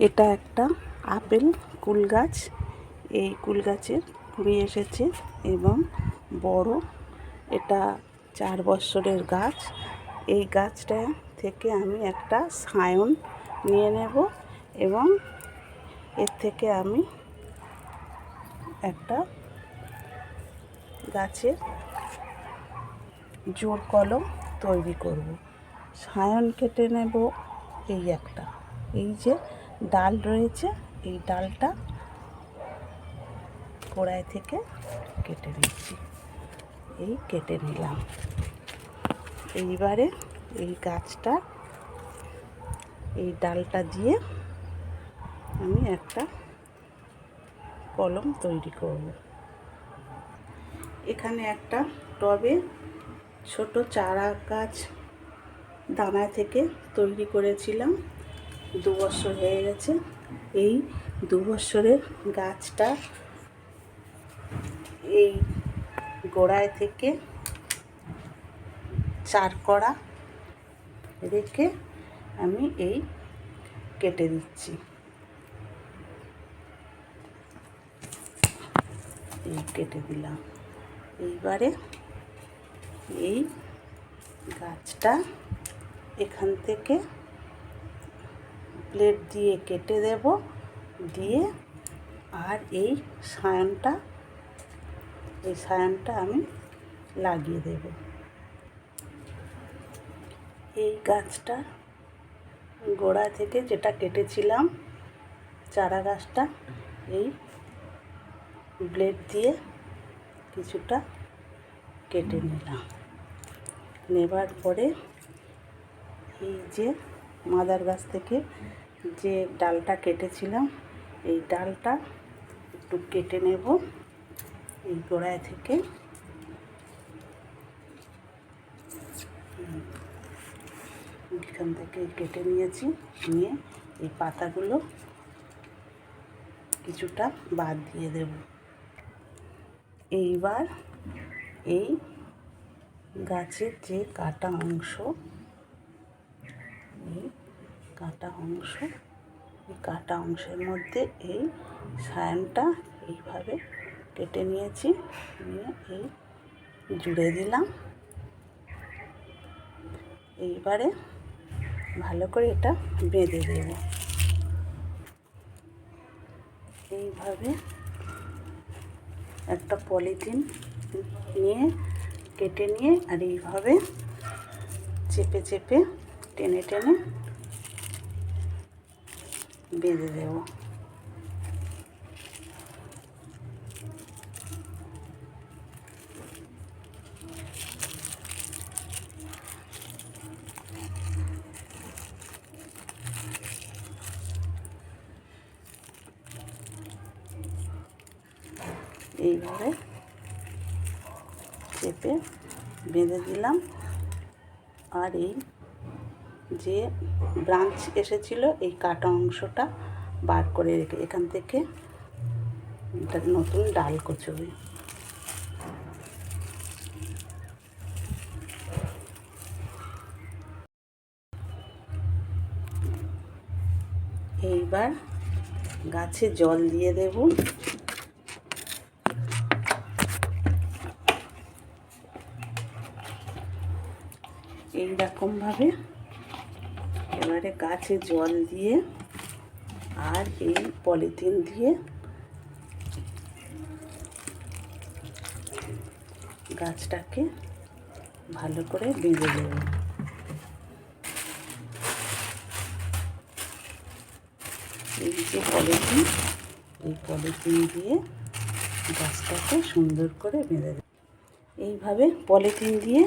এটা একটা আপেল কুল গাছ এই কুল গাছের কুড়ি এসেছে এবং বড়, এটা চার বছরের গাছ। এই গাছটা থেকে আমি একটা সায়ন নিয়ে নেব এবং এর থেকে আমি একটা গাছের জোর কলম তৈরি করব। সায়ন কেটে নেব এই একটা। এই যে ডাল রয়েছে। এই ডালটা কড়াই থেকে কেটে নিচ্ছি। এই কেটে নিলাম। এইবারে এই গাছটা, এই ডালটা দিয়ে আমি একটা কলম তৈরি করব। এখানে একটা টবে ছোট চারা গাছ দানা থেকে তৈরি করেছিলাম। দু বছর হয়ে গেছে। এই দু বছরের গাছটা এই গোড়ায় থেকে চার কড়া রেখে আমি এই কেটে দিচ্ছি। এই কেটে দিলাম। এইবারে এই গাছটা এখান থেকে প্লেট দিয়ে কেটে দেব। দিয়ে আর এই সায়নটা এই সায়নটা আমি লাগিয়ে দেব। এই গাছটা গোড়া থেকে যেটা কেটেছিলাম, চারা গাছটা, এই ব্লেড দিয়ে কিছুটা কেটে নিলাম। নেবার পরে এই যে মাদার গাছ থেকে যে ডালটা কেটেছিলাম, এই ডালটা একটু কেটে নেব এই গোড়ায় থেকে। এখান থেকে কেটে নিয়েছি, নিয়ে এই পাতাগুলো কিছুটা বাদ দিয়ে দেব। এইবার এই গাছের যে কাটা অংশ কাটা অংশ। এই কাটা অংশের মধ্যে এই সায়নটা এইভাবে কেটে নিয়েছি। নিয়ে এই জুড়ে দিলাম। এইবারে ভালো করে এটা বেঁধে দেব। এইভাবে একটা পলিথিন নিয়ে কেটে নিয়ে আর এইভাবে চেপে চেপে টেনে টেনে বেঁধে দেব। এইভাবে চেপে বেঁধে দিলাম। আর এই যে ব্রাঞ্চ এসেছিল, এই কাটা অংশটা বার করে রেখে, এখান থেকে নতুন ডাল কচুবে এইবার গাছে জল দিয়ে দেব। এই রকমভাবে এবারে গাছে জল দিয়ে আর এই পলিথিন দিয়ে গাছটাকে ভালো করে বেঁধে দেব এই যে পলিথিন, এই পলিথিন দিয়ে গাছটাকে সুন্দর করে বেঁধে দেব এইভাবে পলিথিন দিয়ে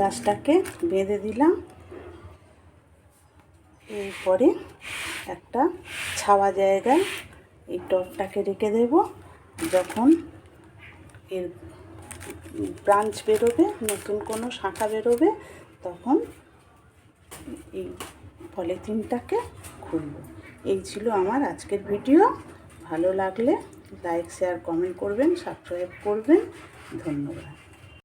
গাছটাকে বেঁধে দিলাম। এরপরে একটা ছাওয়া জায়গায় এই টবটাকে রেখে দেব। যখন এর ব্রাঞ্চ বেরোবে, নতুন কোনো শাখা বেরোবে, তখন এই পলিথিনটাকে খুলব। এই ছিল আমার আজকের ভিডিও। ভালো লাগলে লাইক, শেয়ার, কমেন্ট করবেন, সাবস্ক্রাইব করবেন। ধন্যবাদ।